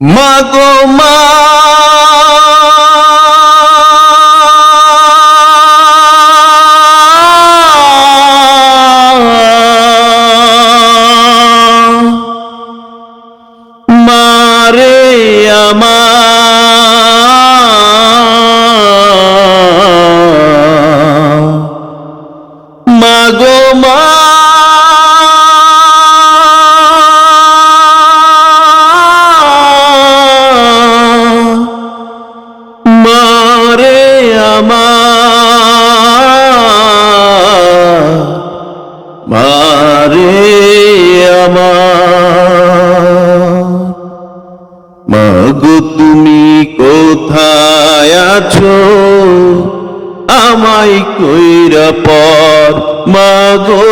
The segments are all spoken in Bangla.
মাগো মা আমার মারে আমার মাগো তুমি কোথায় আছো? আমায় কইরা পর মাগো,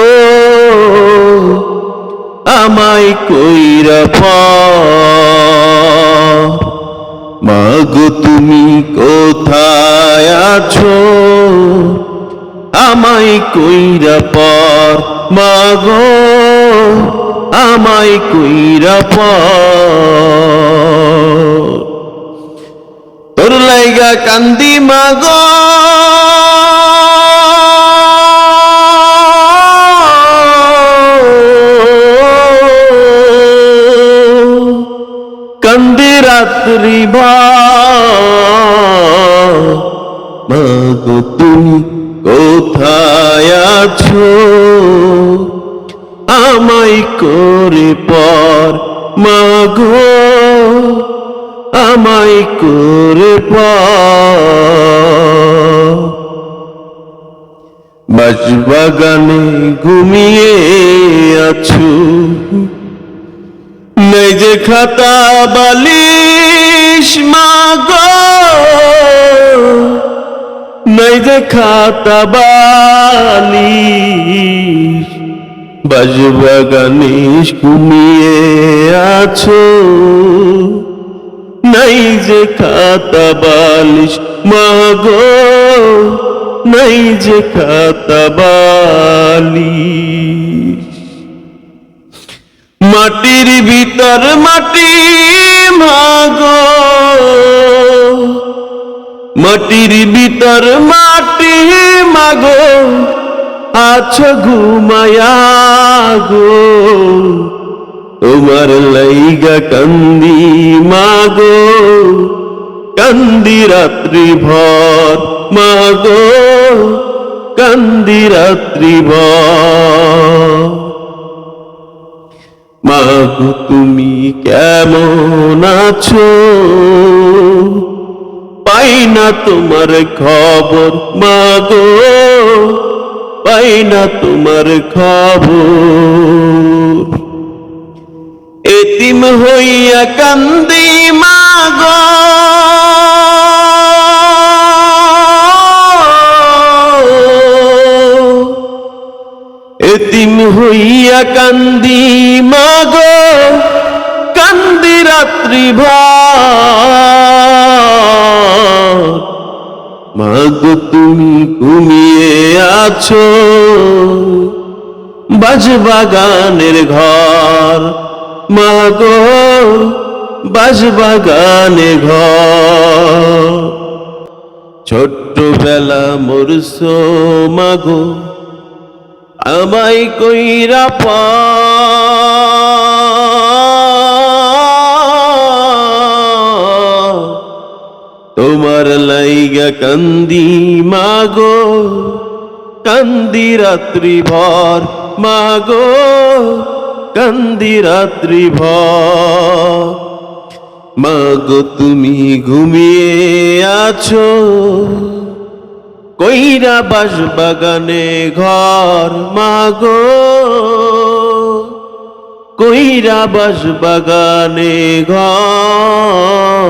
আমায় কইরা পর মাগো, তুমি কোথায় কইরা পর মাগো আমায় কইরা পর। তোর লাইগা কান্দি মাগো। কান্দি রাত্রি মাগো তুমি পর মাগো, আমায় করে বাগানে ঘুমিয়ে আছো। নেই যে খাতা বালিশ মাগো। নেই যে খাতা বালিশ বাজবাগানে ঘুমিয়ে আছো? নাই যে খাতা বালিশ, মাগো। নাই যে খাতা বালিশ। মাটির ভিতর মাটি, মাগো। মাটির ভিতর মাটি, মাগো। আছো ঘুমায়া গো। তোমার লাইগা কান্দি মাগো। কান্দি রাত্রি ভর মাগো। কান্দি রাত্রি মাগো, তুমি কেমন আছো? পাই না তোমার খবর মাগো। না তোমার খবর? এতিম হইয়া কান্দি মাগো। এতিম হইয়া কান্দি মাগো। কান্দি রাত্রি মাগো তুমি ঘুমিয়ে আছো। বাজবাগানের ঘর, মাগো বাজবাগানে ঘর। ছোট্টবেলা মরসো মাগো, আমায় কইরা পা লাইগা কান্দি মাগো, কান্দি রাত্রি ভর মাগো, কান্দি রাত্রি ভর। মাগো, তুমি ঘুমিয়ে আছো, কইরা বাস বাগানে ঘর মাগো, কইরা বাস বাগানে ঘর।